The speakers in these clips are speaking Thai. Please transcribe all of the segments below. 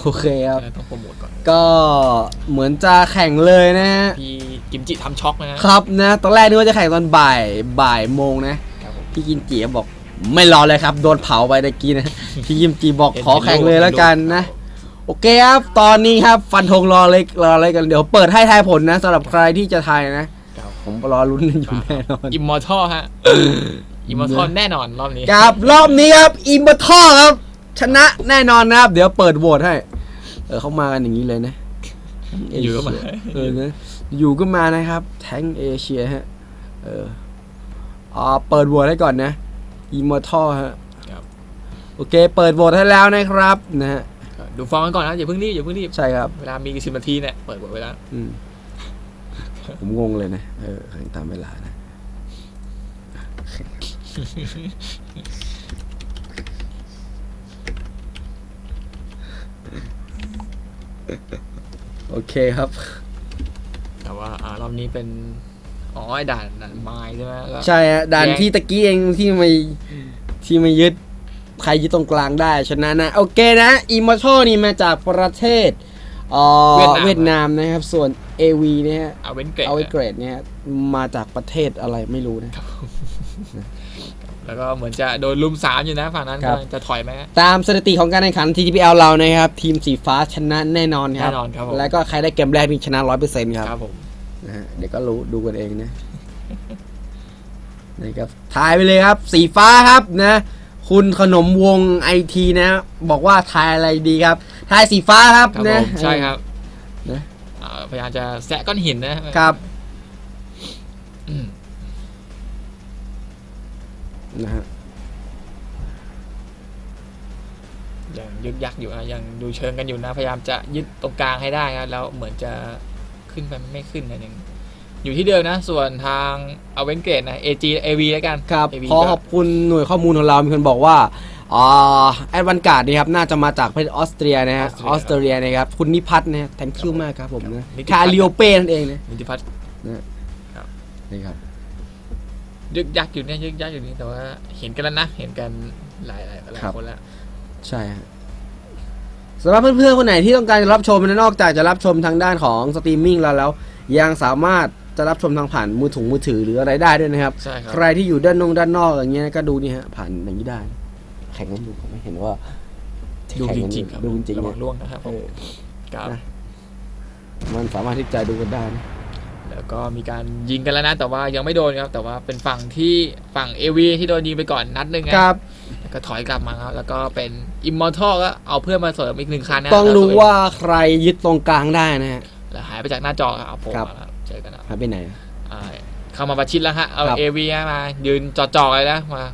โอเคครับต้องโปรโมทก่อน ก็เหมือนจะแข่งเลยนะฮะพี่กิมจิทำช็อกนะฮะครับนะตอนแรกนึกว่าจะแข่งตอนบ่ายบ่ายโมงนะครับผมพี่กินจีก็บอกไม่รอเลยครับ โดนเผาไปตะกี้นะพี่กิมจีบอกขอแข่งเลยแล้วกันนะโอเคครับตอนนี้ครับฟันธงรอเลยรอเลยกันเดี๋ยวเปิดให้ทายผลนะสำหรับใครที่จะทายนะครับผมรอลุ้นกันอยู่แน่นอนอิมมอร์ทัลฮะอิมมอร์ทัลแน่นอนรอบนี้ครับรอบนี้ครับอิมเบอร์ทอครับชนะแน่นอนนะครับ เดี๋ยวเปิดโหวตให้ เออเขามากันอย่างนี้เลยนะอยู่ก็มาเออนะอยู่ก็มานะครับ แทงเอเชียฮะ เอออ่าเปิดโหวตให้ก่อนนะอิมเบอร์ทอฮะครับโอเค เปิดโหวตให้แล้วนะครับนะฮะดูฟอร์มกันก่อนนะอย่าเพิ่งรีบอย่าเพิ่งรีบใช่ครับ เวลามีสิบนาทีเนี่ยเปิดบทไว้แล้วอืมผมงงเลยนะ เออแข่งตามเวลานะ โอเคครับ แต่ว่าอ่ารอบนี้เป็น อ๋อไอ้ด่านด่านไม้ใช่ไหมแล้วใช่ฮะด่านแย่ง ที่ตะกี้เองที่ไม่ที่ไม่ยึดใครยึดตรงกลางได้ชนะนะ โอเคนะอิมมอร์ทัลนี่มาจากประเทศเอ่อเวียดนามนะครับ ส่วน AV เนี่ยฮะเอาเว้นเกรดเอาไว้เกรดเนี่ยมาจากประเทศอะไรไม่รู้นะ แล้วก็เหมือนจะโดนลุมสามอยู่นะฝั่งนั้นครับกำลังจะถอยไหมฮะตามสถิติของการแข่งขัน TTPL เรานะครับ ทีมสีฟ้าชนะแน่นอนครับแน่นอนครับผม แล้วก็ใครได้เกมแรกนี่ชนะร้อยเปอร์เซ็นต์ครับ ครับผม นะฮะเดี๋ยวก็รู้ดูกันเองนะนี่ครับทายไปเลยครับ สีฟ้าครับนะ คุณขนมวงไอทีนะ บอกว่าทายอะไรดีครับ ทายสีฟ้าครับครับนะผมใช่ครับนะ อ่าพยายามจะแซะก้อนหินนะครับ อืม นะฮะยังยึกยักอยู่นะยังดูเชิงกันอยู่นะ พยายามจะยึดตรงกลางให้ได้นะแล้วเหมือนจะขึ้นไปไม่ขึ้นนะยังอยู่ที่เดิมนะ ส่วนทางเอาเวนเกรดนะ AG AV แล้วกันครับ AV ขอก็ขอบคุณหน่วยข้อมูลของเรา มีคนบอกว่าอ่าแอดวันการ์ดนี่ครับ น่าจะมาจากประเทศออสเตรียนะฮะออออสสเตเตรีรียยนะครับ คุณนิพัฒน์นะ thank you มากครับผมนะนิติพัคาฒน์ริโอเป้นั่นเองนะนิติพัฒน์นี่ครับ ยึกยักอยู่เนี่ยยึกยักอยู่นี่แต่ว่า เห็นกันแล้วนะเห็นกันหลายหลายหลายครับคนแล้วใช่ฮะสำหรับเพื่อนๆคนไหนที่ต้องการจะรับชมนะนอกจากจะรับชมทางด้านของสตรีมมิ่งแล้วแล้ว ยังสามารถจะรับชมทางผ่านมือถุงมือถือหรืออะไรได้ด้วยนะครับ ใช่ครับ ใครที่อยู่ด้านนอกด้านนอกอย่างเงี้ยก็ดูนี่ฮะผ่านอย่างนี้ได้ แข่งกันอยู่ผมไม่เห็นว่าดูแข่จกันอริยู่งๆครับดูจริงระๆวังนะล่วงนะครับผเอมอครับนะมันสามารถที่จะดูกันได้นะ แล้วก็มีการยิงกันแล้วนะ แต่ว่ายังไม่โดนครับ แต่ว่าเป็นฝั่งที่ฝั่งเอวีที่โดนยิงไปก่อนนัดหนึ่งนะครับแล้วก็ถอยกลับมาครับ แล้วก็เป็นอิมมอร์ทัลก็เอาเพื่อนมาเสริมอีกหนึ่งคันนะต้องแล้วดูตัเว่าใครยึดตรงกลางได้นะฮะแล้วหายไปจากหน้าจอครับผมครับมาแล้วเจอกันแล้วหายไปไหนอ่าเข้ามาประชิดแล้วฮะเอาครับเอวีมา ยืนจอๆเลยนะมา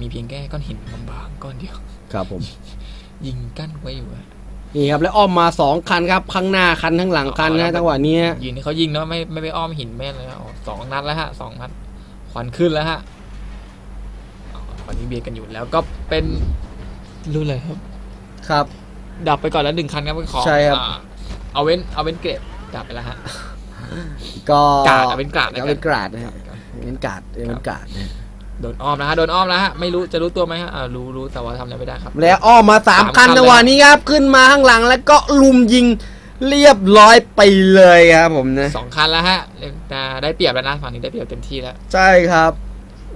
มีเพียงแค่ก้อนหินบางๆก้อนเดียว ครับผม ยิงกั้นไว้อยู่อะ นี่ครับแล้วอ้อมมาสองคันครับข้างหน้าคันข้างหลังคันอ๋อแล้นะวจังหวะนี้ฮะยืนให้เขายิงเนาะไม่ไม่ไปอ้อมหินแม่นเลยนะอ๋อสองนัดแล้วฮะสองนัดควันขึ้นแล้วฮะอ๋อตอนนี้เบียดกันอยู่แล้วก็เป็นรู้เลยครับ ครับ ดับไปก่อนแล้วหนึ่งคันครับเป็นของใช่ครับอ่าเอาเว้นเอาเว้นเกรดดับไปแล้วฮะก็กาดเอาเป็นกาดแล้วกันเอาเป็นกราดนะฮะเป็นกาดเป็นกาดนะฮะ โดนอ้อมนะฮะโดนอ้อมแล้วฮะไม่รู้จะรู้ตัวไหมฮะอ่ารู้รู้แต่ว่าทำอะไรไม่ได้ครับ แล้วอ้อมมาสามสามคัคันนเลยจังหวะนี้ครับ ขึ้นมาข้างหลังแล้วก็ลุมยิงเรียบร้อยไปเลยครับผมนะ สองคันแล้วฮะอ่าได้เปรียบแล้วนะฝั่งนี้ได้เปรียบเต็มที่แล้ว ใช่ครับ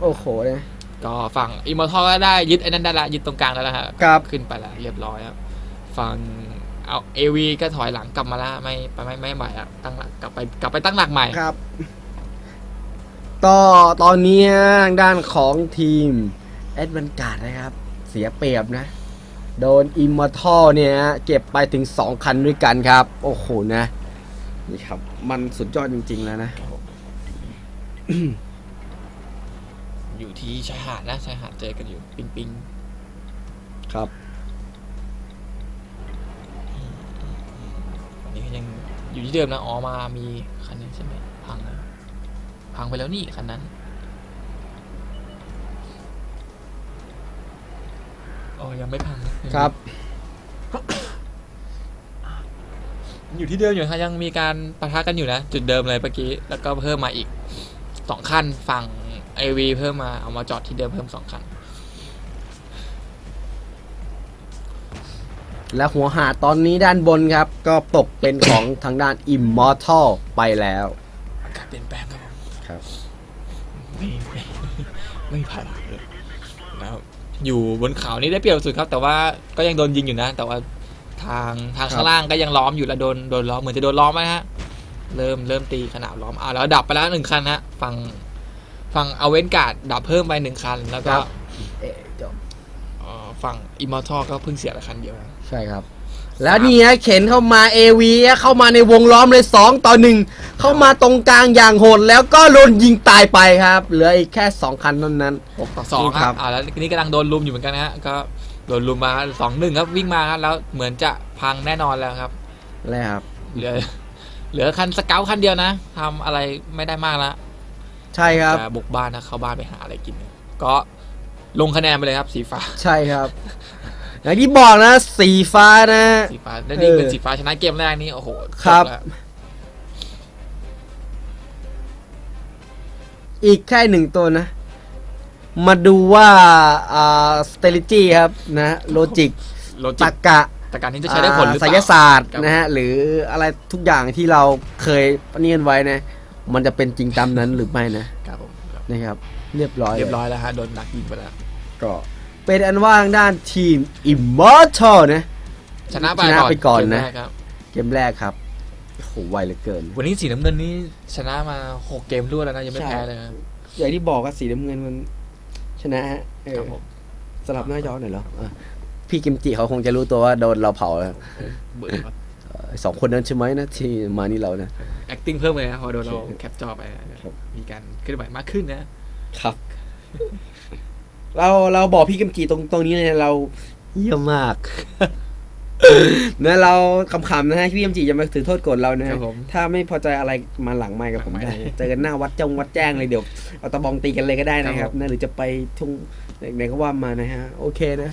โอ้โหเนี่ยก็ฝั่งอิมมอร์ทัลก็ได้ยึดไอ้นั่นได้ละยึดตรงกลางได้แล้วฮะครับขึ้นไปแล้วเรียบร้อยครับฝั่งเอาเอวีก็ถอยหลังกลับมาแล้วไม่ไปไม่ไม่ใหม่อะตั้งหลักกลับไปกลับไปตั้งหลักใหม่ ครับ ต่อตอนนี้ทางด้านของทีมแอดวันการ์ดนะครับ เสียเปรียบนะ โดนอิมมอร์ทัลเนี่ยฮะเก็บไปถึง 2 คันด้วยกันครับ โอ้โหนะนี่ครับ มันสุดยอดจริง ๆ แล้วนะ อยู่ที่ชายหาดนะชายหาดเจอกันอยู่ปิงปิงครับ วันนี้ก็ยังอยู่ที่เดิมนะอ๋อมามีคันนึงใช่ไหม พังนะพังไปแล้วนี่คันนั้น อ๋อ ยังไม่พังนะครับ อยู่ที่เดิมอยู่ฮะยังมีการปะทะกันอยู่นะ จุดเดิมเลยเมื่อกี้ แล้วก็เพิ่มมาอีกสองคันฝั่งไอวีเพิ่มมาเอามาจอดที่เดิมเพิ่มสองคัน และหัวหาดตอนนี้ด้านบนครับ ก็ตกเป็นของทางด้าน Immortal ไปแล้วอากาศเปลี่ยนแปลง ครับผมครับ ไม่ไม่ไม่ผ่านเลยนะครับอยู่บนเขานี่ได้เปรียบสุดครับ แต่ว่าก็ยังโดนยิงอยู่นะ แต่ว่าทางทางครับข้างล่างก็ยังล้อมอยู่แล้วโดนโดนล้อมเหมือนจะโดนล้อมนะฮะเริ่มเริ่มตีขนาดล้อมอ่าแล้วดับไปแล้วหนึ่งคันฮะฝั่งฝั่งเอาเวนการ์ดดับเพิ่มไปหนึ่งคัน แล้วก็ครับเอ๊ะจบเอ่อฝั่งอิมมอร์ทัลก็เพิ่งเสียไปคันเดียวนะ ใช่ครับ แล้วนี่ฮะเข็นเข้ามา AV เข้ามาในวงล้อมเลย 2 ต่อ 1 เข้ามาตรงกลางอย่างโหดแล้วก็โดนยิงตายไปครับ เหลืออีกแค่ 2 คันเท่านั้นหกต่อสองคครัรับบอ่าแล้วนี่กำลังโดนลุมอยู่เหมือนกันนะฮะก็โดนลุมมาสองหนึ่งครับวิ่งมาครับแล้วเหมือนจะพังแน่นอนแล้วครับแล้วครับเหลือเหลือคันสเกลคันเดียวนะทำอะไรไม่ได้มากละใช่ครับจะบุกบ้านนะเข้าบ้านไปหาอะไรกินเนี่ยก็ลงคะแนนไปเลยครับสีฟ้าใช่ครับ อย่างที่บอกนะ สีฟ้านะ สีฟ้าได้ดีเป็นเออสีฟ้าชนะเกมแรกนี่โอ้โหครับจแล้วอีกแค่หนึ่งตัวนะ มาดูว่าอ่า strategy ครับนะโลจิกโลจิตรกรกะแต่การนี้จะใช้ได้ผลหรือเปไสล่ายศาสตร์ครับนะฮะหรืออะไรทุกอย่างที่เราเคยเนียนไว้นะ มันจะเป็นจริงตามนั้นหรือไม่นะครับผมครับนะครับ เรียบร้อยเรียบลร้อยแล้วฮะโดนดักยิงไปแล้วก็ เป็นอันว่าทางด้านทีม Immortal นะ ชนะไปชนะไปก่อนเกมนะแรครับเกมแรกครับโอ้โหไวเหลือเกิน วันนี้สีน้ำเงินนี่ชนะมาหกเกมรวดแล้วนะยังไม่ใช่ แพ้เลยนะอย่างที่บอกก็สีน้ำเงินมันชนะฮะเออครับผมสลับหน้าย้อนหน่อยเหรออะพี่กิมจิเขาคงจะรู้ตัวว่าโดนเราเผาแล้วเบื่อครับเอ่อสองคนนั้นใช่ไหมนะที่มานี่เรานะ acting เพิ่มเลยนะพอโดนเราโอเคแคปจอไปนะครับ มีการเคลื่อนไหวมากขึ้นนะครับ เราเราบอกพี่กิมจิตรงตรงนี้เลยนะเราเยี่ยมมากนะเราขำๆนะฮะพี่กิมจิจะมาถือโทษโกรธเรานะครับผม ถ้าไม่พอใจอะไรมาหลังไมค์กับผมหลังไมได้ค์เจอกันหน้าวัดจงวัดแจ้งเลยเดี๋ยวเอาตะบองตีกันเลยก็ได้นะคครัรับบนะหรือจะไปทุ่งไหนๆก็ว่ามานะฮะโอเคนะ